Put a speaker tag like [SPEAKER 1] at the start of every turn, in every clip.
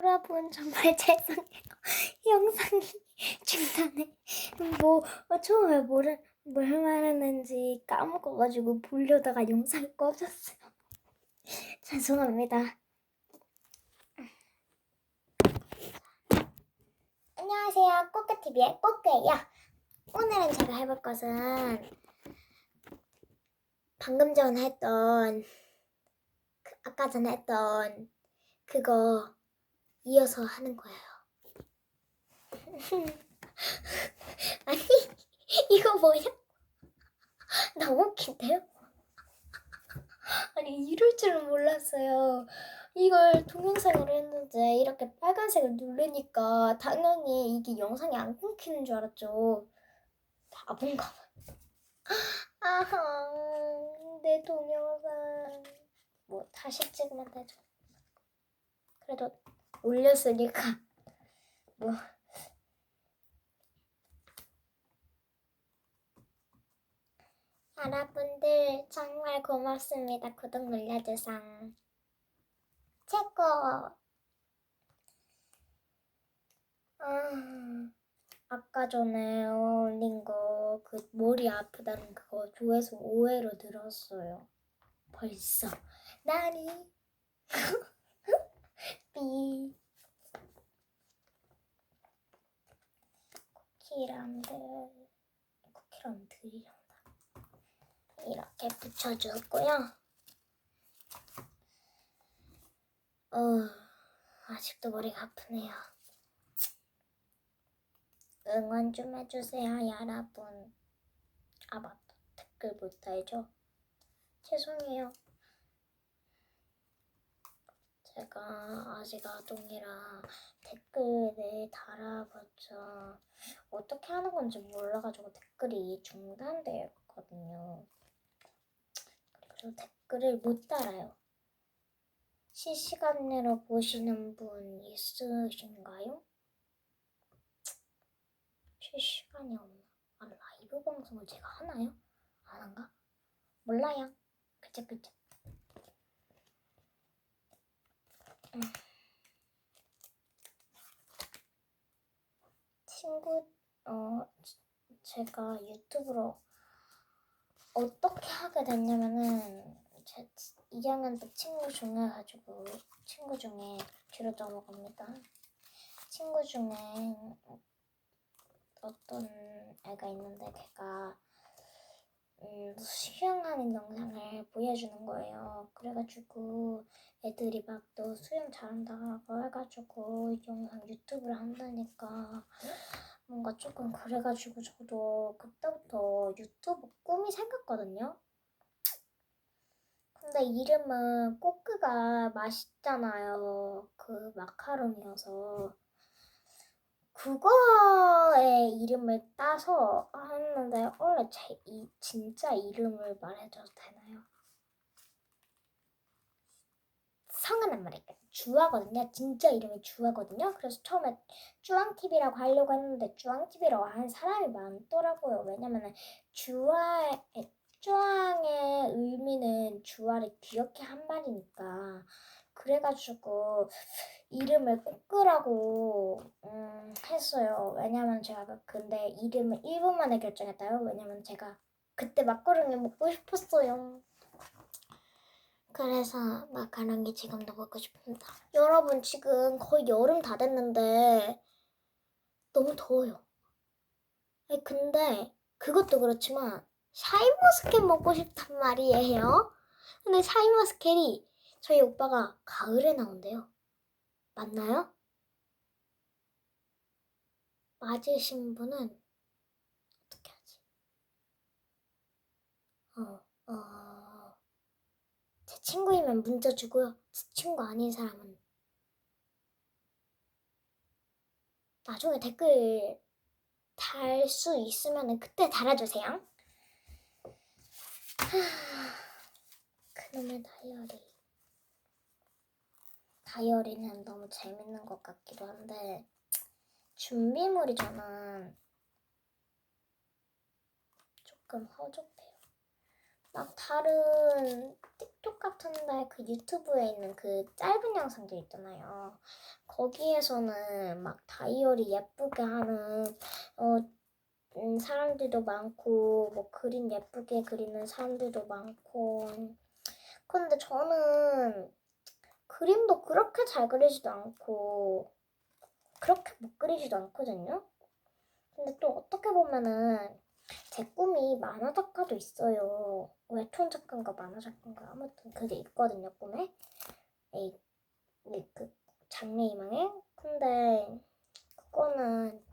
[SPEAKER 1] 여러분 정말 죄송해요. 영상이 중단에 뭐 어, 처음에 뭐를 뭘 말했는지 까먹어가지고 보려다가 영상이 꺼졌어요. 죄송합니다. 안녕하세요. 꼬끄TV의 꼬끄예요. 오늘은 제가 해볼 것은 방금 전에 했던 그 아까 전에 했던 그거 이어서 하는 거예요. 아니 이거 뭐야? 너무 웃긴데요? 아니 이럴 줄은 몰랐어요. 이걸 동영상으로 했는데 이렇게 빨간색을 누르니까 당연히 이게 영상이 안 끊기는 줄 알았죠. 바본가 봐. 아하 내 동영상 뭐 다시 찍으면 되죠. 그래도 올렸으니까 뭐 여러분들 정말 고맙습니다. 구독 눌러주상 최고. 아, 아까 전에 올린 거 그 머리 아프다는 그거 조회수 5회로 들었어요. 벌써 나니 삐. 쿠키람들 쿠키람들이란다. 이렇게 붙여주고요. 어 아직도 머리가 아프네요. 응원 좀 해주세요 여러분. 아 맞다. 댓글 못 달죠? 죄송해요 제가 아직 아동이라 댓글에 달아봤자 어떻게 하는 건지 몰라가지고 댓글이 중단되어 있거든요. 그래서 댓글을 못 달아요. 실시간으로 보시는 분 있으신가요? 실시간이 없나? 아, 라이브 방송을 제가 하나요? 안 한가? 몰라요. 그쵸, 그쵸. 친구, 어, 제가 유튜브로 어떻게 하게 됐냐면은, 제 2학년 때 친구 중에 가지고, 친구 중에 뒤로 넘어갑니다. 친구 중에 어떤 애가 있는데, 걔가, 음, 수영하는 영상을 보여주는 거예요. 그래가지고, 애들이 막 너 수영 잘한다고 해가지고 영상 유튜브를 한다니까 뭔가 조금 그래가지고 저도 그때부터 유튜브 꿈이 생겼거든요. 근데 이름은 꼬끄가 맛있잖아요. 그 마카롱이어서 그거의 이름을 따서 했는데 원래 제 이, 진짜 이름을 말해줘도 되나요? 성은 안 말할게요. 주아거든요. 진짜 이름이 주아거든요. 그래서 처음에 쭈앙TV라고 하려고 했는데 쭈앙TV라고 하는 사람이 많더라고요. 왜냐면은 주아, 쭈앙의 의미는 주아를 귀엽게 한 말이니까. 그래가지고 이름을 꼬끄라고 음, 했어요. 왜냐면 제가 그- 근데 이름을 1분 만에 결정했다요. 왜냐면 제가 그때 막걸리 먹고 싶었어요. 그래서 마카롱이 지금도 먹고 싶습니다. 여러분 지금 거의 여름 다 됐는데 너무 더워요. 근데 그것도 그렇지만 샤인머스켓 먹고 싶단 말이에요. 근데 샤인머스켓이 저희 오빠가 가을에 나온대요. 맞나요? 맞으신 분은 어떻게 하지? 어, 어. 제 친구이면 문자 주고요. 제 친구 아닌 사람은 나중에 댓글 달 수 있으면 그때 달아주세요. 하... 그놈의 다이어리. 다이어리는 너무 재밌는 것 같기도 한데 준비물이 저는 조금 허접해요. 막 다른 틱톡 같은데 그 유튜브에 있는 그 짧은 영상들 있잖아요. 거기에서는 막 다이어리 예쁘게 하는 어 음, 사람들도 많고 뭐 그림 예쁘게 그리는 사람들도 많고 근데 저는 그림도 그렇게 잘 그리지도 않고 그렇게 못 그리지도 않거든요. 근데 또 어떻게 보면은 제 꿈이 만화 작가도 있어요. 웹툰 작가인가 만화 작가인가 아무튼 그게 있거든요 꿈에. 이, 이, 그 장래 희망에. 근데 그거는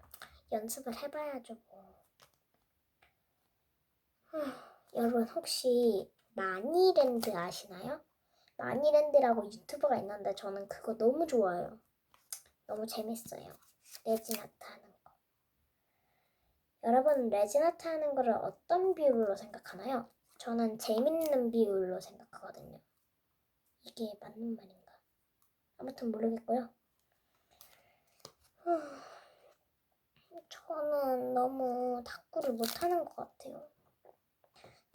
[SPEAKER 1] 연습을 해봐야죠 뭐. 후, 여러분 혹시 마니랜드 아시나요? 마니랜드라고 유튜브가 있는데 저는 그거 너무 좋아요. 너무 재밌어요. 레지나타 하는 거. 여러분 레지나타 하는 거를 어떤 비율로 생각하나요? 저는 재밌는 비율로 생각하거든요. 이게 맞는 말인가? 아무튼 모르겠고요. 후, 저는 너무 탁구를 못하는 것 같아요.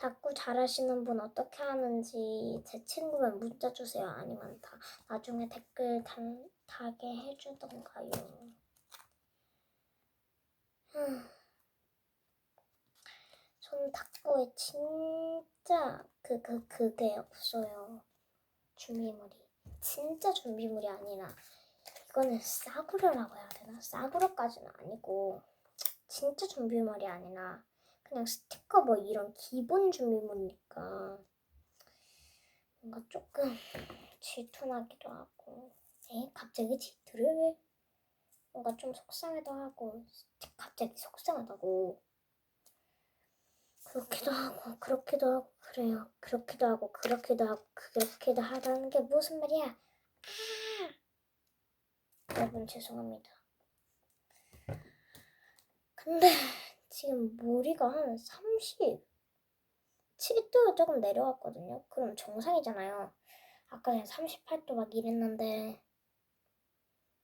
[SPEAKER 1] 탁구 잘하시는 분 어떻게 하는지 제 친구면 문자 주세요. 아니면 다 나중에 댓글 달, 달게 해주던가요. 저는 탁구에 진짜 그, 그, 그게 없어요. 준비물이. 진짜 준비물이 아니라 이거는 싸구려라고 해야 되나? 싸구려까지는 아니고 진짜 준비물이 아니라 그냥 스티커 뭐 이런 기본 준비물이니까 뭔가 조금 질투나기도 하고. 에? 갑자기 질투를 뭔가 좀 속상해도 하고 갑자기 속상하다고. 그렇기도 하고 그렇기도 하고 그래요. 그렇기도 하고 그렇기도 하고 그렇기도 하다는 게 무슨 말이야? 아! 여러분 죄송합니다. 근데 지금 머리가 한 30, 7도 조금 내려왔거든요. 그럼 정상이잖아요. 아까 그냥 38도 막 이랬는데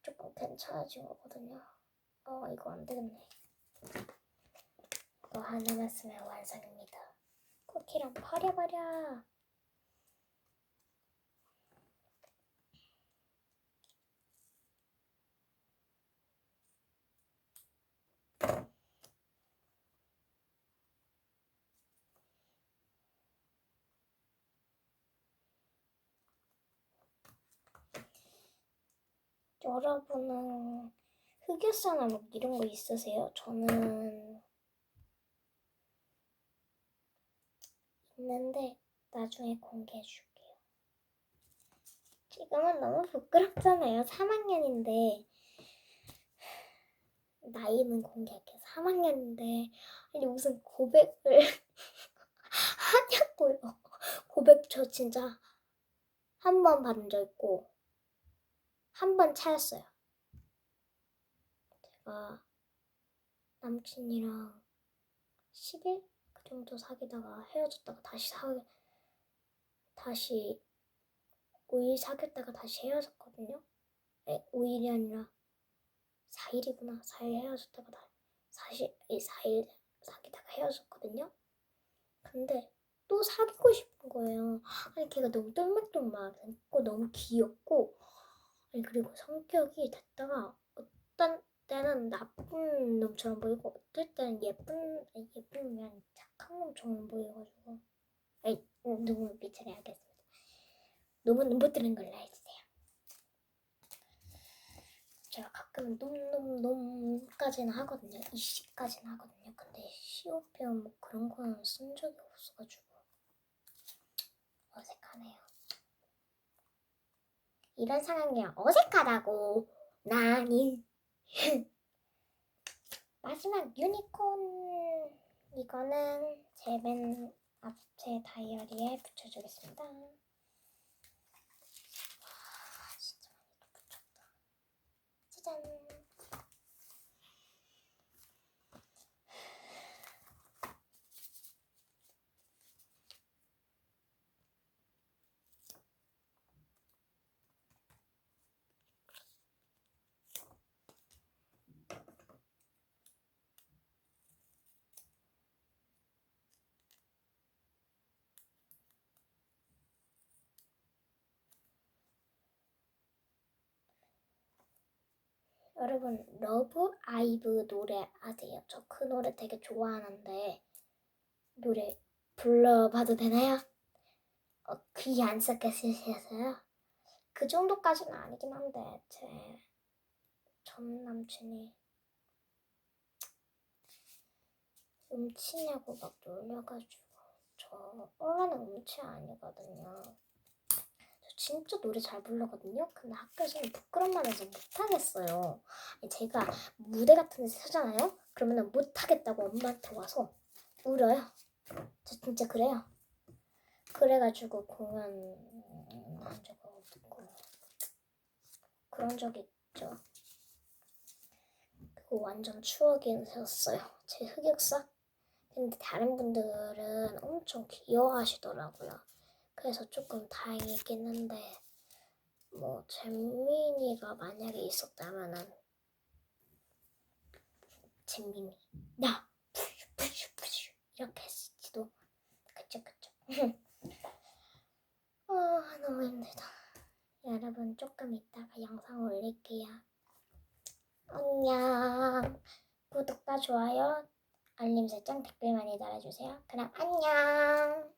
[SPEAKER 1] 조금 괜찮아진 거거든요. 어, 이거 안 되겠네. 이거 하나 만 쓰면 완성입니다. 쿠키랑 버려버려. 여러분은 흑역사나 뭐 이런 거 있으세요? 저는 있는데 나중에 공개해 줄게요. 지금은 너무 부끄럽잖아요. 3학년인데 나이는 공개할게요. 3학년인데 아니 무슨 고백을 하냐고요. 고백 저 진짜 한 번 받은 적 있고 한 번 차였어요. 제가 남친이랑 10일 그 정도 사귀다가 헤어졌다가 다시 사 다시 5일 사귀었다가 다시 헤어졌거든요. 에, 5일이 아니라 4일이구나. 4일 헤어졌다가 다 사실 4일 사귀다가 헤어졌거든요. 근데 또 사귀고 싶은 거예요. 아니 걔가 너무 똘막똘막했고 너무 귀엽고 아니 그리고 성격이 됐다가 어떤 때는 나쁜 놈처럼 보이고 어떨 때는 예쁜 예쁜 아니라 착한 놈처럼 보여가지고 아니 너무 미처리 하겠습니다. 너무 눈못 들은 걸로 해주세요. 제가 가끔 놈놈놈까지는 하거든요. 이씨까지는 하거든요. 근데 시오페어 뭐 그런 거는 쓴 적이 없어가지고 어색하네요. 이런 상황이 어색하다고 나니 마지막 유니콘 이거는 제 맨 앞제 다이어리에 붙여주겠습니다. 와 진짜 많이 붙였다. 짜잔. 여러분 러브 아이브 노래 아세요? 저 그 노래 되게 좋아하는데 노래 불러봐도 되나요? 어, 귀 안 썩겠으셔서요? 그 정도까지는 아니긴 한데 제 전 남친이 음치냐고 막 놀려가지고 저 원래는 음치 아니거든요. 저 진짜 노래 잘 부르거든요. 근데 학교에서는 부끄럽만 해서 못하겠어요. 제가 무대 같은 데 서잖아요. 그러면 못하겠다고 엄마한테 와서 울어요. 저 진짜 그래요. 그래가지고 공연 한 적은 없고 그런 적이 있죠. 그거 완전 추억이 되었어요. 제 흑역사. 근데 다른 분들은 엄청 귀여워하시더라고요. 그래서 조금 다행이긴 한데 뭐 잼민이가 만약에 있었다면은 잼민이 나! 푸슈 푸슈 푸슈! 이렇게 했을지도 그쵸 그쵸. 아 너무 힘들다. 여러분 조금 이따가 영상 올릴게요. 안녕. 구독과 좋아요 알림 설정 댓글 많이 달아주세요. 그럼 안녕